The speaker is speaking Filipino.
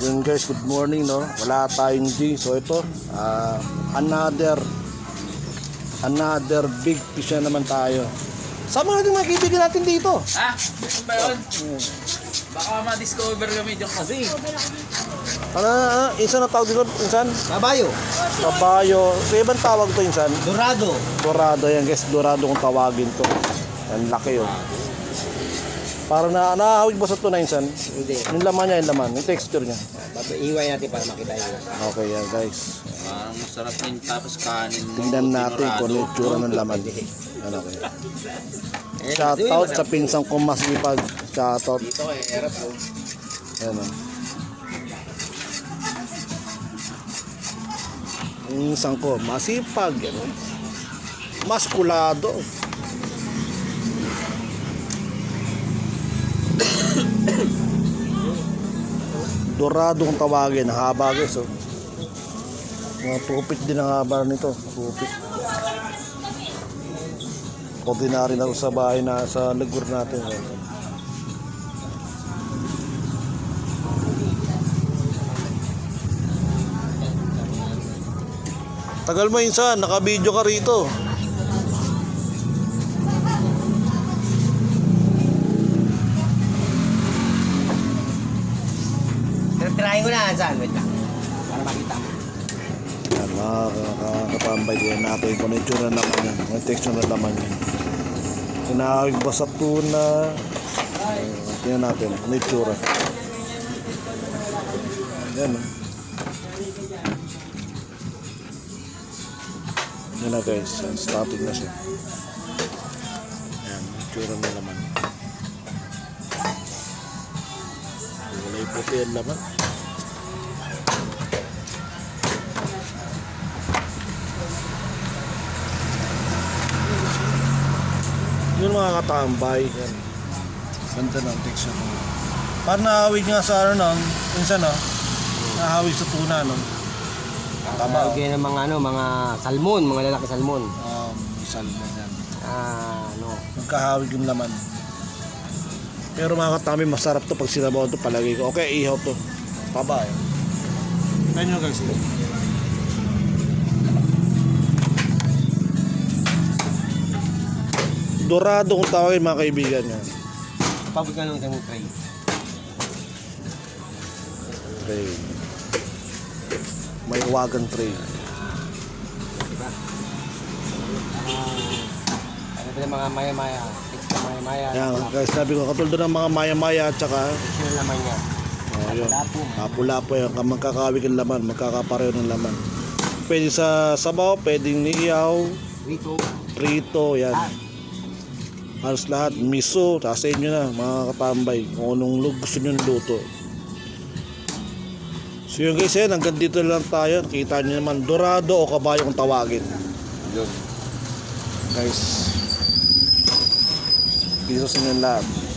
Yun guys, good morning no. Wala tayong G. So ito, ah, another another big fish na naman tayo. Sama natin mga kaibigan natin dito. Ha? Ano ba yun? Baka ma-discover kami dyan kasi. Ano, ano, insan na tawag dito? Insan? Kabayo. Kabayo. Sa ibang tawag to insan? Dorado. Dorado yan guys. Dorado kung tawagin to. Ang laki yun. Para na nakahawig ba sa to na insan? Hindi. Yung laman niya, yung laman. Yung texture niya. Iiway natin para makita yun. Okay yan guys. Parang masarap din tapos kanin mo. Tingnan natin kung ano yung tsura ng laman. Ano kaya? Shoutout sa pinsang kong masipag. Shoutout. Dito eh, erap po. Ano. Yung isang ko, masipag. Ano. Maskulado. Dorado kung tawagin. Haba guys. Oh. Mga tupit din ang haba nito. Tupit. Ordinary na sa bahay na sa lugur natin. Oh. Tagal mo insan, naka-video ka rito. Ko na, saan? Wait lang. Para makita mo. Yan, mga kakapambay din natin kung yung tsura ng laman yan. Kung yung texture ng laman yan. Tinawag ba sa tuna? Uh, tingnan natin, ano yung tsura. Yan, oh. Yan na guys, yan, starting na siya. Yan, yung tsura ng laman. Kulay puti ang laman. Mga katambay. Yan. Ganda ng texture. Parang nahawig nga sa ano no, minsan no, nahawig sa tuna no. Tama. Tawag ng mga ano, mga salmon, mga lalaki salmon. Um, salmon yan. Ah, ano. Magkahawig yung laman. Pero mga katambay, masarap to pag sinabaw to palagay ko. Okay, ihaw to. Taba eh. Kaya nyo Dorado kung tawagin mga kaibigan yan. Pabig ka nung isang tray. Tray. May wagon tray. Diba? Ah, ano ba yung mga maya-maya? Extra maya-maya. Yan, guys, sabi ko, katulad ng mga maya-maya at saka, na naman niya. oh, yun. Po yan, magkakawig ang laman, magkakapareho ng laman. Pwede sa sabaw, pwedeng niiyaw, Rito. prito, yan. Halos lahat, miso, sa inyo na, mga katambay, kung anong lu- gusto nyo luto. So yun guys, yan, hanggang dito lang tayo. Kita nyo naman, dorado o kabayo kung tawagin. Yun. Guys, dito sa inyo lahat.